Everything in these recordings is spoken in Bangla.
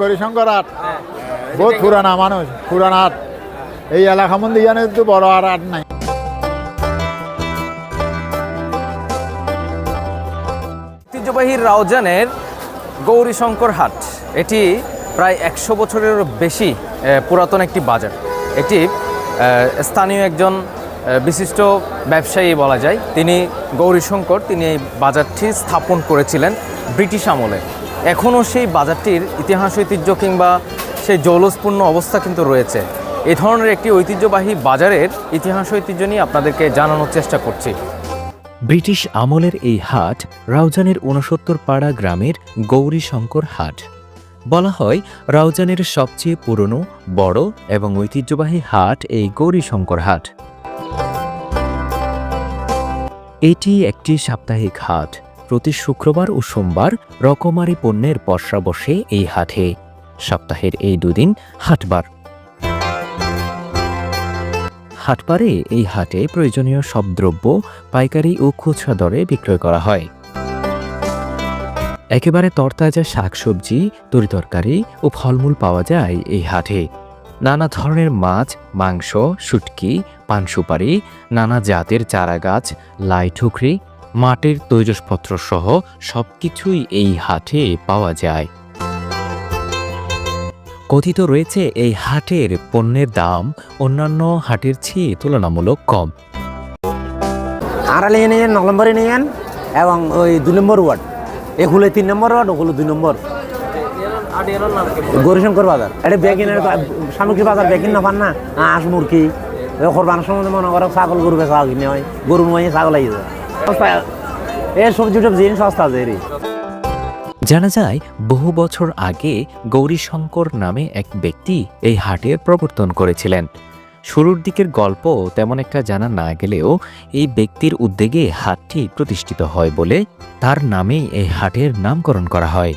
গরিশঙ্কর হাট বহুত পুরানা মানুষ পুরানা হাট এই এলাকা মধ্যে জানে তো বড় আর হাট নাই। ঐতিহ্যবাহী রাউজানের গৌরীশঙ্কর হাট এটি প্রায় একশো বছরের বেশি পুরাতন একটি বাজার। এটি স্থানীয় একজন বিশিষ্ট ব্যবসায়ী বলা যায়। তিনি গৌরীশঙ্কর তিনি এই বাজারটি স্থাপন করেছিলেন ব্রিটিশ আমলে। এখনও সেই বাজারটির ইতিহাস, ঐতিহ্য কিংবা সেই জৌলসপূর্ণ অবস্থা কিন্তু রয়েছে। এ ধরনের একটি ঐতিহ্যবাহী বাজারের ইতিহাস, ঐতিহ্য নিয়ে আপনাদেরকে জানানোর চেষ্টা করছি। ব্রিটিশ আমলের এই হাট রাউজানের ঊনসত্তর পাড়া গ্রামের গৌরীশঙ্কর হাট। বলা হয়, রাউজানের সবচেয়ে পুরনো, বড় এবং ঐতিহ্যবাহী হাট এই গৌরীশঙ্কর হাট। এটি একটি সাপ্তাহিক হাট। প্রতি শুক্রবার ও সোমবার রকমারি পণ্যের পসরা বসে এই হাটে। সপ্তাহের এই দুদিন হাটবার। হাটবারে এই হাটে প্রয়োজনীয় সব দ্রব্য, পাইকারি ও খুচরা দরে বিক্রয় করা হয়। একেবারে তরতাজা শাকসবজি তরিতরকারি ও ফলমূল পাওয়া যায় এই হাটে। নানা ধরনের মাছ, মাংস, শুটকি, পান সুপারি, নানা জাতের চারাগাছ, লাই ঠুকরি মাটির তৈজসপত্র সহ সব কিছুই এই হাটে পাওয়া যায়। কথিত রয়েছে, এই হাটের পণ্যের দাম অন্যান্য হাটের চেয়ে তুলনামূলক কম। আড়ালে নিয়ে ন নম্বরে নিয়েন এবং ওই দুই নম্বর ওয়ার্ড। এ হলো তিন নম্বর ওয়ার্ড ওগুলো দুই নম্বর। গৌরীশঙ্কর বাজার। এটা বেগিনের সামগ্রী বাজার বেগিন না পান না? হাঁস মুরগি সময় মনে করো ছাগল গরু বেচা হয়, গরু নয় ছাগল আই যায়। জানা যায়, বহু বছর আগে গৌরীশঙ্কর নামে এক ব্যক্তি এই হাটের প্রবর্তন করেছিলেন। শুরুর দিকের গল্প তেমন একটা জানা না গেলেও এই ব্যক্তির উদ্যোগে হাটটি প্রতিষ্ঠিত হয় বলে তার নামেই এই হাটের নামকরণ করা হয়।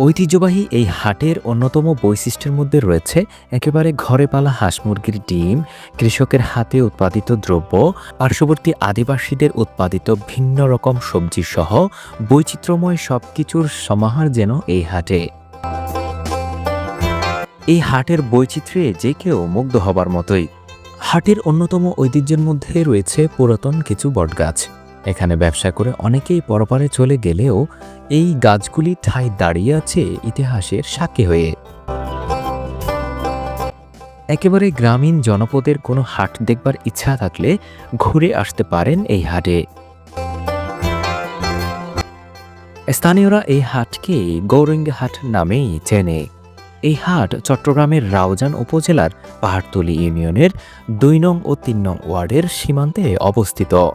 ঐতিহ্যবাহী এই হাটের অন্যতম বৈশিষ্ট্যের মধ্যে রয়েছে একেবারে ঘরে পালা হাঁস মুরগির ডিম, কৃষকের হাতে উৎপাদিত দ্রব্য, পার্শ্ববর্তী আদিবাসীদের উৎপাদিত ভিন্ন রকম সবজি সহ বৈচিত্র্যময় সবকিছুর সমাহার যেন এই হাটে। এই হাটের বৈচিত্র্যে যে কেউ মুগ্ধ হবার মতোই। হাটের অন্যতম ঐতিহ্যের মধ্যে রয়েছে পুরাতন কিছু বটগাছ। এখানে ব্যবসা করে অনেকেই পরপারে চলে গেলেও এই গাছগুলি ঠাই দাঁড়িয়ে আছে ইতিহাসের সাক্ষী হয়ে। একেবারে গ্রামীণ জনপদের কোনো হাট দেখবার ইচ্ছা থাকলে ঘুরে আসতে পারেন এই হাটে। স্থানীয়রা এই হাটকে গৌরঙ্গী হাট নামেই চেনে। এই হাট চট্টগ্রামের রাউজান উপজেলার পাহাড়তলি ইউনিয়নের দুই নং ও তিন নং ওয়ার্ডের সীমান্তে অবস্থিত।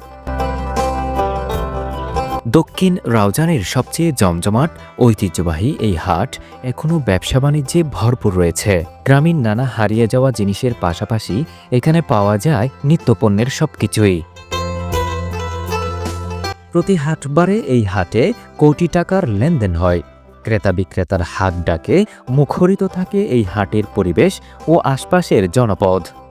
দক্ষিণ রাউজানের সবচেয়ে জমজমাট, ঐতিহ্যবাহী এই হাট এখনও ব্যবসা বাণিজ্যে ভরপুর রয়েছে। গ্রামীণ নানা হারিয়ে যাওয়া জিনিসের পাশাপাশি এখানে পাওয়া যায় নিত্যপণ্যের সবকিছুই। প্রতি হাটবারে এই হাটে কোটি টাকার লেনদেন হয়। ক্রেতা বিক্রেতার হাত ডাকে, মুখরিত থাকে এই হাটের পরিবেশ ও আশপাশের জনপদ।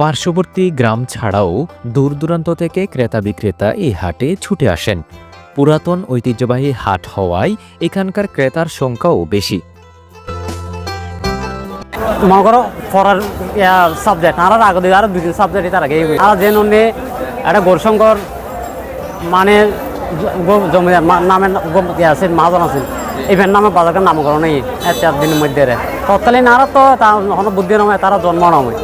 পার্শ্ববর্তী গ্রাম ছাড়াও দূর দূরান্ত থেকে ক্রেতা বিক্রেতা এই হাটে ছুটে আসেন। পুরাতন ঐতিহ্যবাহী হাট হওয়ায় এখানকার ক্রেতার সংখ্যাও বেশি। মনে করো, পড়ার সাবজেক্ট আর আগে দিকে আরও দুই সাবজেক্ট তার আগে আর যে একটা গৌরশঙ্কর মানে জমিদার নামের মাজন আছে। ইভেন নামে বাজারের নামকরণ এক চার দিনের মধ্যে তৎকালীন আরও তো তার বুদ্ধি নয় তারা জন্ম নয়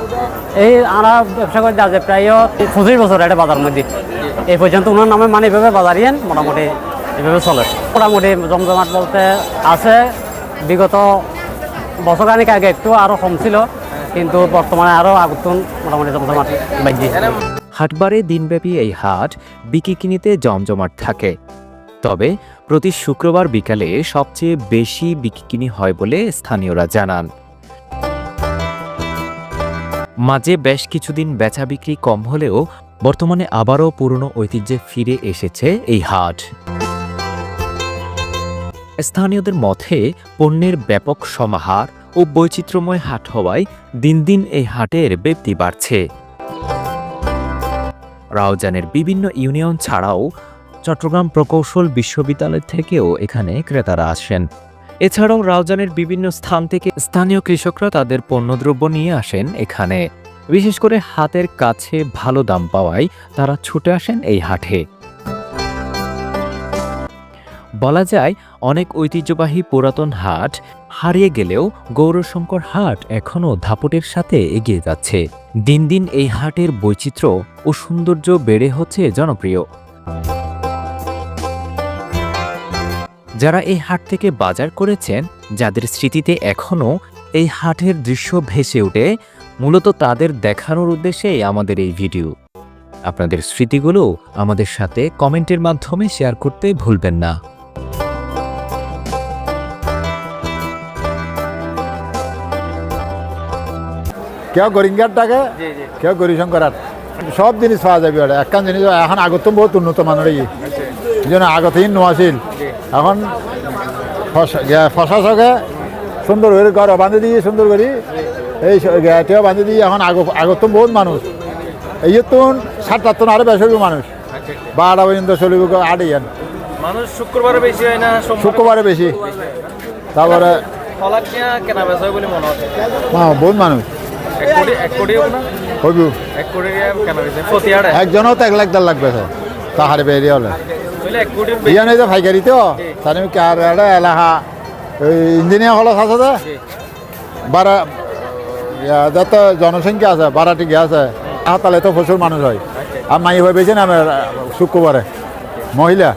এই আরা ব্যবসা করে যাচ্ছে প্রায় পঁচিশ বছর এটা বাজার মধ্যে। এই পর্যন্ত ওনার নামে মানে এভাবে বাজারিয়েন, মোটামুটি এভাবে চলে। মোটামুটি জমজমাট বলতে আছে, বিগত বছরখানিক আগে একটু আরও কম ছিল, কিন্তু বর্তমানে আরও আগুন মোটামুটি জমজমাট বাজি হাটবারে দিনব্যাপী এই হাট বিকি কিনিতে জমজমাট থাকে। তবে প্রতি শুক্রবার বিকালে সবচেয়ে বেশি বিকিকিনি হয় বলে স্থানীয়রা জানান। মাঝে বেশ কিছুদিন বেচা বিক্রি কম হলেও বর্তমানে আবারও পুরনো ঐতিহ্যে ফিরে এসেছে এই হাট। স্থানীয়দের মতে, পণ্যের ব্যাপক সমাহার ও বৈচিত্র্যময় হাট হওয়ায় দিন দিন এই হাটের ব্যাপ্তি বাড়ছে। রাউজানের বিভিন্ন ইউনিয়ন ছাড়াও চট্টগ্রাম প্রকৌশল বিশ্ববিদ্যালয় থেকেও এখানে ক্রেতারা আসেন। এছাড়াও রাউজানের বিভিন্ন স্থান থেকে স্থানীয় কৃষকরা তাদের পণ্যদ্রব্য নিয়ে আসেন এখানে। বিশেষ করে হাতের কাছে ভালো দাম পাওয়ায় তারা ছুটে আসেন এই হাটে। বলা যায়, অনেক ঐতিহ্যবাহী পুরাতন হাট হারিয়ে গেলেও গৌরশঙ্কর হাট এখনও ধাপটের সাথে এগিয়ে যাচ্ছে। দিন দিন এই হাটের বৈচিত্র্য ও সৌন্দর্য বেড়ে হচ্ছে জনপ্রিয়। যারা এই হাট থেকে বাজার করেছেন যাদের স্মৃতিতে এখনও এই হাটের দৃশ্য ভেসে ওঠে মূলত তাদের দেখানোর উদ্দেশ্যেই আমাদের এই ভিডিও। আপনাদের স্মৃতিগুলো আমাদের সাথে কমেন্টের মাধ্যমে শেয়ার করতে ভুলবেন না। কেউ গরিঙ্গার ডাকে কেউ গরিশঙ্কর হাট সব জিনিস পাওয়া যাবে একখান জিনিস এখন আগত বহুত উন্নত মানের এই যেন আগতেই নোয়া ছিল এখন ফসা- ফসাসকে সুন্দর করে ঘর বাঁধি দিয়ে সুন্দর করি এই গেটেও বাঁধি দিয়ে এখন আগ আগত বহুত মানুষ। এই তো সাতটার তো আরও বেশি মানুষ। বারোটা পর্যন্ত চলিব আট ইয়ান। মানুষ শুক্রবারে বেশি হয় না শুক্রবারে বেশি। তারপরে হয় বহুত মানুষ। একজনও তো এক লাখ দেড় লাখ বেছে তাহারে বেরিয়ে হলে। ইয়া নাই যে ফাইকারি তো তার কার এটা এলাকা ওই ইঞ্জিনিয়ার হল আছে যে? বারা যত জনসংখ্যা আছে বারাটি গিয়ে আছে। তাহলে তো প্রচুর মানুষ হয়। আর মাই হয়ে বেছে না শুক্রবারে মহিলা।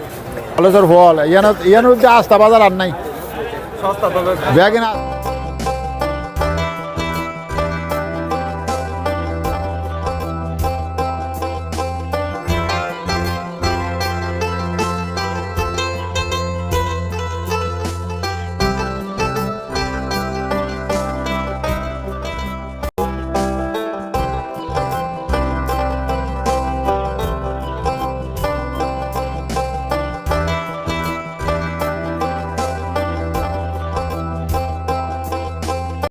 কলেজের ফল ইয়ানো ইয়ানোর যে আস্তা বাজার আর নাই। ব্যাগে না